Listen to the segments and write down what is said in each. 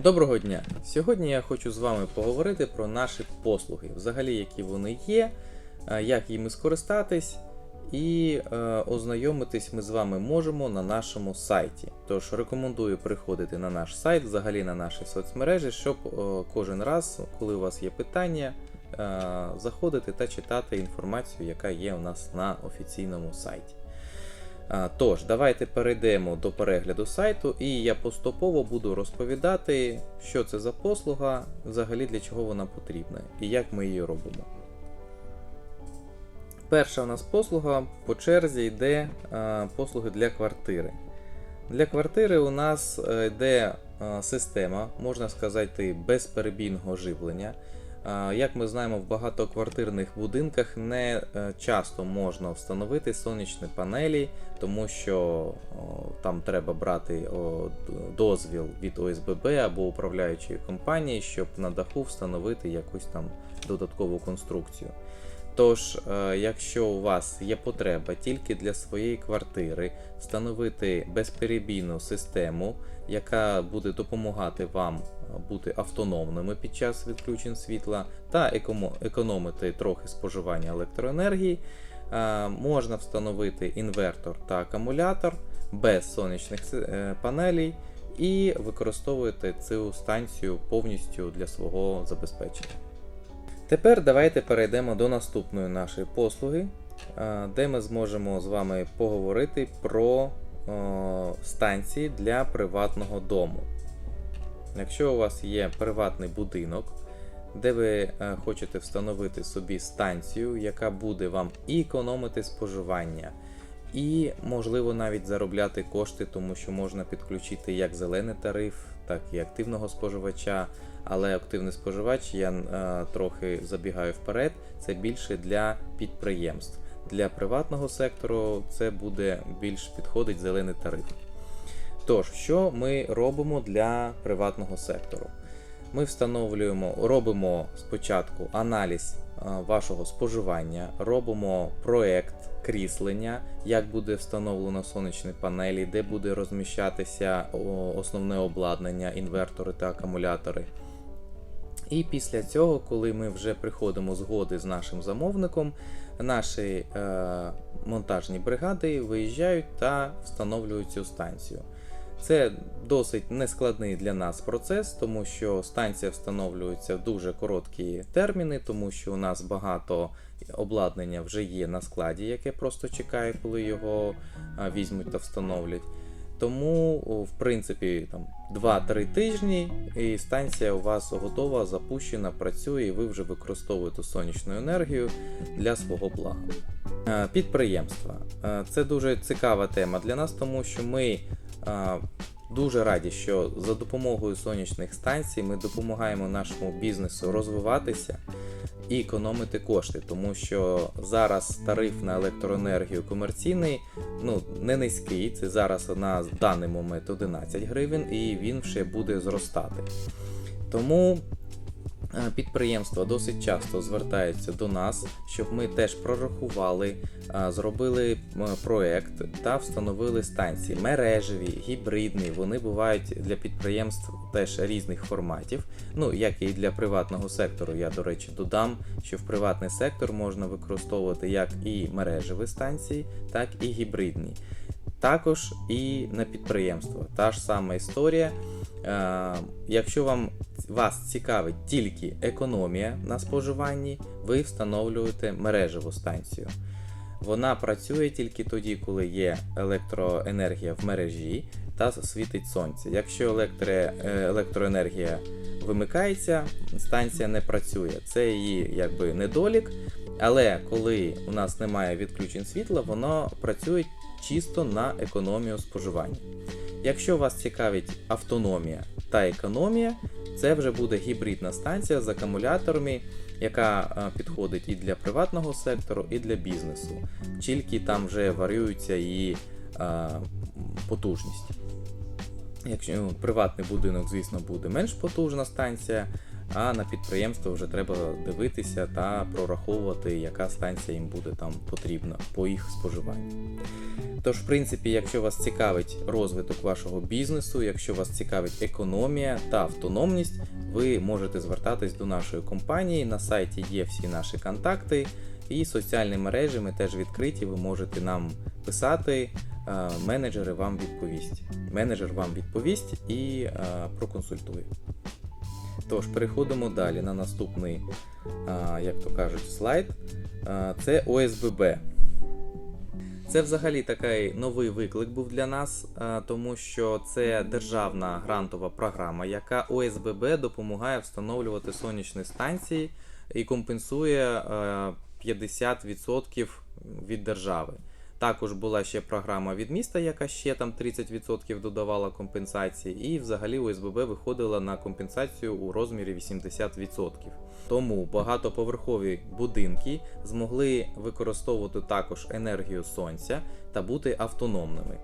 Доброго дня! Сьогодні я хочу з вами поговорити про наші послуги, взагалі, які вони є, е, як їми скористатись, і е, ознайомитись ми з вами можемо на нашому сайті. Тож рекомендую приходити на наш сайт, взагалі на наші соцмережі, щоб е, кожен раз, коли у вас є питання, е, заходити та читати інформацію, яка є у нас на офіційному сайті. Тож, давайте перейдемо до перегляду сайту, і я поступово буду розповідати, що це за послуга, взагалі для чого вона потрібна і як ми її робимо. Перша у нас послуга по черзі йде послуги для квартири. Для квартири у нас е, йде система, можна сказати, безперебійного живлення. А, Як ми знаємо, в багатоквартирних будинках не е, часто можна встановити сонячні панелі, тому що там треба брати дозвіл від ОСББ або управляючої компанії, щоб на даху встановити якусь там додаткову конструкцію. Тож, е, якщо у вас є потреба тільки для своєї квартири встановити безперебійну систему, яка буде допомагати вам е, бути автономними під час відключень світла та економити трохи споживання електроенергії, е, можна встановити інвертор та акумулятор без сонячних е, панелей і використовувати цю станцію повністю для свого забезпечення. Тепер давайте перейдемо до наступної нашої послуги, е, де ми зможемо з вами поговорити про станції для приватного дому. Якщо у вас є приватний будинок, де ви е, хочете встановити собі станцію, яка буде вам і економити споживання, і, можливо, навіть заробляти кошти, тому що можна підключити як зелений тариф, так і активного споживача. Але активний споживач, я е, трохи забігаю вперед, це більше для підприємств. Для приватного сектору це буде більш підходить зелений тариф. Тож, що ми робимо для приватного сектору? Ми встановлюємо, робимо спочатку аналіз е, вашого споживання, робимо проект кріслення, як буде встановлено сонячні панелі, де буде розміщатися основне обладнання, інвертори та акумулятори. І після цього, коли ми вже приходимо згоди з нашим замовником, наші е, монтажні бригади виїжджають та встановлюють цю станцію. Це досить нескладний для нас процес, тому що станція встановлюється в дуже короткі терміни, тому що у нас багато обладнання вже є на складі, яке просто чекає, коли його візьмуть та встановлять. Тому, в принципі, там 2-3 тижні і станція у вас готова, запущена, працює, і ви вже використовуєте сонячну енергію для свого блага. Е, Підприємства. Е, Це дуже цікава тема для нас, тому що ми дуже раді, що за допомогою сонячних станцій ми допомагаємо нашому бізнесу розвиватися і економити кошти, тому що зараз тариф на електроенергію комерційний ну, не низький. Це зараз на даний момент 11 гривень, і він ще буде зростати. Тому підприємства досить часто звертаються до нас, щоб ми теж прорахували, е, зробили е, проект та встановили станції мережеві, гібридні. Вони бувають для підприємств теж різних форматів. Ну, як і для приватного сектору. Я, до речі, додам, що в приватний сектор можна використовувати як і мережеві станції, так і гібридні. Також і на підприємство. Та ж сама історія. Е, якщо вам вас цікавить тільки економія на споживанні, ви встановлюєте мережеву станцію. Вона працює тільки тоді, коли є електроенергія в мережі та світить сонце. Якщо електро, е, електроенергія вимикається, станція не працює. Це її якби недолік. Але коли у нас немає відключень світла, воно працює чисто на економію споживання. Якщо вас цікавить автономія та економія, це вже буде гібридна станція з акумуляторами, яка е, підходить і для приватного сектору, і для бізнесу. Тільки там вже варіюється її е, потужність. Якщо ну, приватний будинок, звісно, буде менш потужна станція, а на підприємство вже треба дивитися та прораховувати, яка станція їм буде там потрібна по їх споживанню. Тож, в принципі, якщо вас цікавить розвиток вашого бізнесу, якщо вас цікавить економія та автономність, ви можете звертатись до нашої компанії. На сайті є всі наші контакти, і соціальні мережі ми теж відкриті. Ви можете нам писати, менеджери вам відповість. Менеджер вам відповість і е, проконсультує. Тож, переходимо далі на наступний, е, як то кажуть, слайд. Е, Це ОСББ. Це взагалі такий новий виклик був для нас, е, тому що це державна грантова програма, яка ОСББ допомагає встановлювати сонячні станції і компенсує е, 50% від держави. Також була ще програма від міста, яка ще там 30% додавала компенсації, і взагалі ОСББ виходила на компенсацію у розмірі 80%. Тому багатоповерхові будинки змогли використовувати також енергію сонця та бути автономними.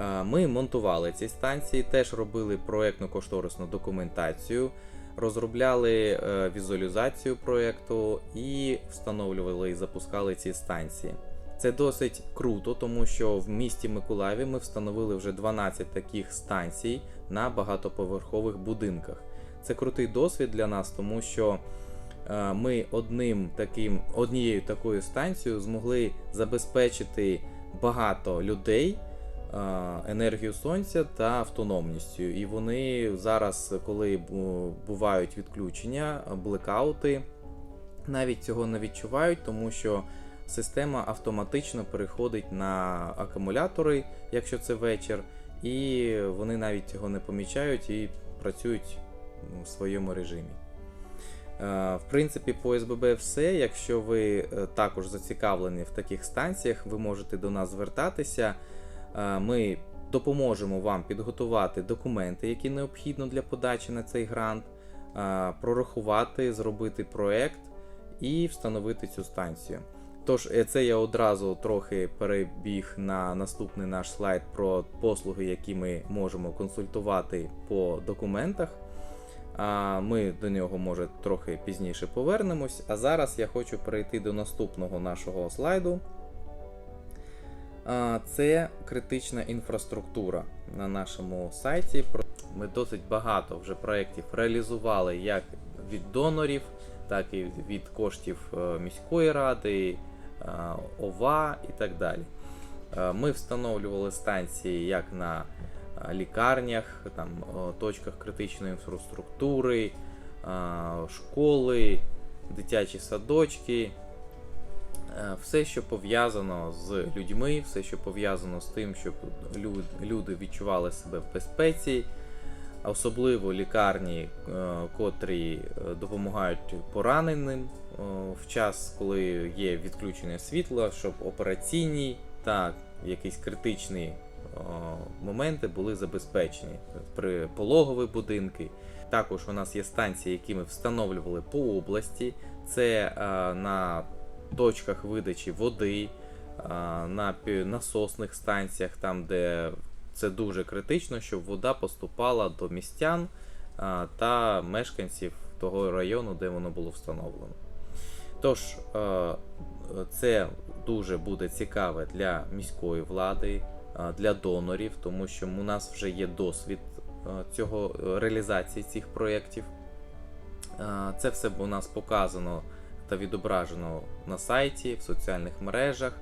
Е, Ми монтували ці станції, теж робили проєктно-кошторисну документацію, розробляли е, візуалізацію проєкту і встановлювали і запускали ці станції. Це досить круто, тому що в місті Миколаєві ми встановили вже 12 таких станцій на багатоповерхових будинках. Це крутий досвід для нас, тому що е, ми одним таким, однією такою станцією змогли забезпечити багато людей е, енергію сонця та автономністю. І вони зараз, коли бувають відключення, блекаути, навіть цього не відчувають, тому що система автоматично переходить на акумулятори, якщо це вечір, і вони навіть цього не помічають і працюють в своєму режимі. Е, В принципі, по СББ все. Якщо ви е, також зацікавлені в таких станціях, ви можете до нас звертатися. Е, Ми допоможемо вам підготувати документи, які необхідно для подачі на цей грант, прорахувати, зробити проект і встановити цю станцію. Тож, е, це я одразу трохи перебіг на наступний наш слайд про послуги, які ми можемо консультувати по документах. А Ми до нього, може, трохи пізніше повернемось. А зараз я хочу перейти до наступного нашого слайду. Це критична інфраструктура на нашому сайті. Ми досить багато вже проєктів реалізували як від донорів, так і від коштів е, міської ради, ОВА і так далі. Е, Ми встановлювали станції як на е, лікарнях, там, точках критичної інфраструктури, е, школи, дитячі садочки. Е, Все, що пов'язано з людьми, все, що пов'язано з тим, щоб люди відчували себе в безпеці, особливо лікарні, е, котрі е, допомагають пораненим е, в час, коли є відключення світла, щоб операційні та якісь критичні моменти були забезпечені. При пологові будинки. Також у нас є станції, які ми встановлювали по області. Це на точках видачі води, на насосних станціях, там, де це дуже критично, щоб вода поступала до містян та мешканців того району, де воно було встановлено. Тож, це дуже буде цікаве для міської влади, для донорів, тому що у нас вже є досвід цього реалізації цих проєктів. Це все у нас показано та відображено на сайті, в соціальних мережах.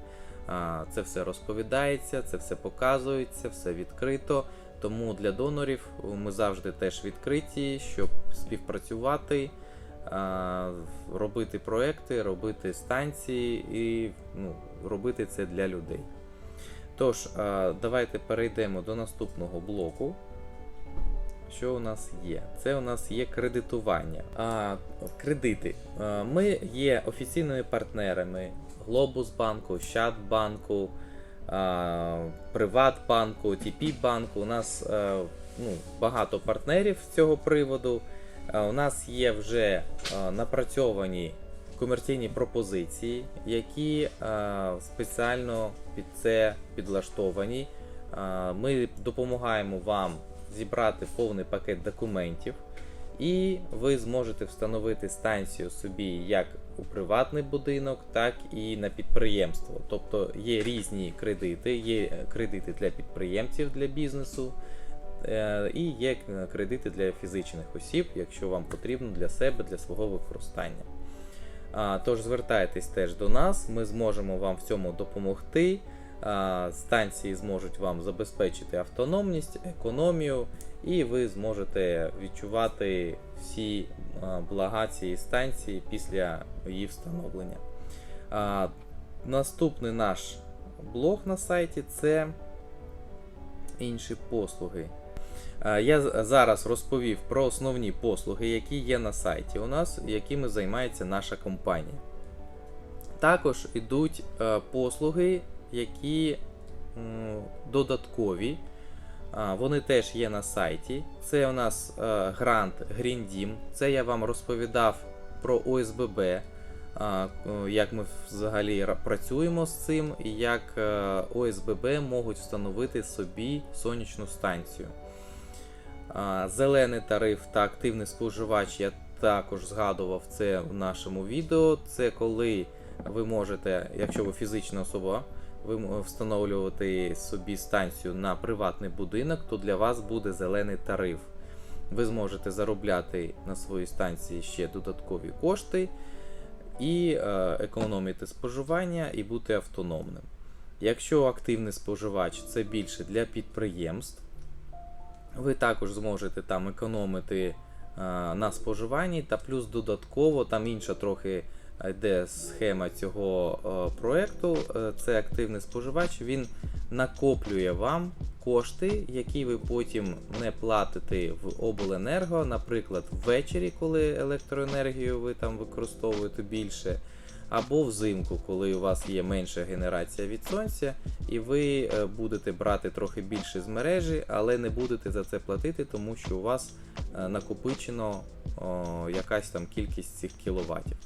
Це все розповідається, це все показується, все відкрито. Тому для донорів ми завжди теж відкриті, щоб співпрацювати, робити проекти, робити станції і ну, робити це для людей. Тож, давайте перейдемо до наступного блоку. Що у нас є? Це у нас є кредитування. А, кредити. Ми є офіційними партнерами Глобус банку, Щадбанку, а, Приватбанку, ТП банку. У нас е, ну, багато партнерів з цього приводу. У нас є вже е, напрацьовані комерційні пропозиції, які е, спеціально під це підлаштовані. Е, Ми допомагаємо вам зібрати повний пакет документів і ви зможете встановити станцію собі як у приватний будинок, так і на підприємство. Тобто є різні кредити, є кредити для підприємців для бізнесу. е, І є кредити для фізичних осіб, якщо вам потрібно для себе, для свого використання. Тож звертайтесь теж до нас, ми зможемо вам в цьому допомогти. Станції зможуть вам забезпечити автономність, економію, і ви зможете відчувати всі блага цієї станції після її встановлення. Наступний наш блог на сайті це інші послуги. Я зараз розповів про основні послуги, які є на сайті у нас, якими займається наша компанія. Також йдуть е, послуги, які додаткові. Вони теж є на сайті. Це у нас е, грант Team. Це я вам розповідав про ОСББ, е, як ми взагалі працюємо з цим, і як е, ОСББ можуть встановити собі сонячну станцію. Зелений тариф та активний споживач я також згадував це в нашому відео. Це коли ви можете, якщо ви фізична особа, встановлювати собі станцію на приватний будинок, то для вас буде зелений тариф. Ви зможете заробляти на своїй станції ще додаткові кошти і е, економити споживання і бути автономним. Якщо активний споживач це більше для підприємств, ви також зможете там економити е, на споживанні, та плюс додатково там інша трохи йде схема цього е, проекту. Е, Це активний споживач. Він накоплює вам кошти, які ви потім не платите в обленерго, наприклад, ввечері, коли електроенергію ви там використовуєте більше. Або взимку, коли у вас є менша генерація від сонця, і ви е, будете брати трохи більше з мережі, але не будете за це платити, тому що у вас накопичено якась там кількість цих кіловатів.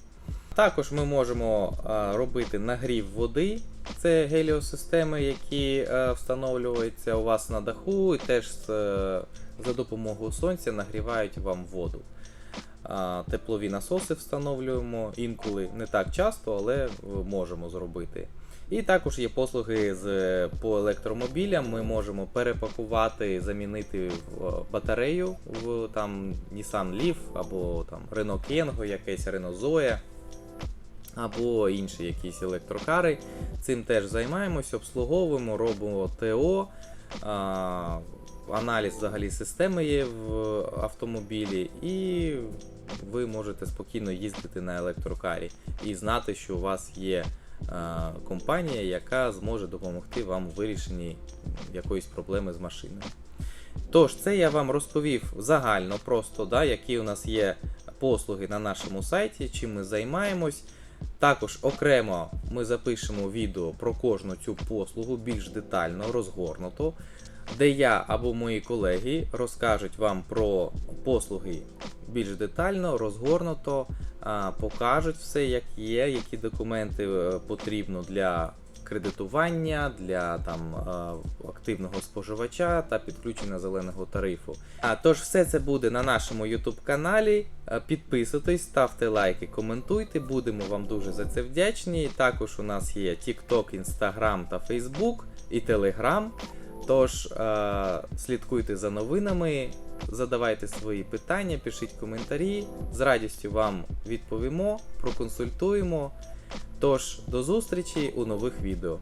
Також ми можемо е, робити нагрів води. Це геліосистеми, які е, встановлюються у вас на даху, і теж е, за допомогою сонця нагрівають вам воду. Теплові насоси встановлюємо інколи не так часто, але можемо зробити. І також є послуги з по електромобілям. Ми можемо перепакувати, замінити батарею в там Nissan Leaf або там Renault Kengo, якесь Renault Zoe або інші якісь електрокари. Цим теж займаємося, обслуговуємо, робимо ТО. А, аналіз взагалі системи є в автомобілі, і ви можете спокійно їздити на електрокарі і знати, що у вас є компанія, яка зможе допомогти вам у вирішенні якоїсь проблеми з машиною. Тож, це я вам розповів загально просто, да, які у нас є послуги на нашому сайті, чим ми займаємось. Також окремо ми запишемо відео про кожну цю послугу більш детально, розгорнуто, де я або мої колеги розкажуть вам про послуги більш детально, розгорнуто, покажуть все, як є, які документи е, потрібно для кредитування, для там е, активного споживача та підключення зеленого тарифу. А тож все це буде на нашому YouTube каналі. Е, Підписуйтесь, ставте лайки, коментуйте. Будемо вам дуже за це вдячні. Також у нас є TikTok, Instagram та Facebook і Telegram. Тож е, слідкуйте за новинами, задавайте свої питання, пишіть коментарі. З радістю вам відповімо, проконсультуємо. Тож, до зустрічі у нових відео.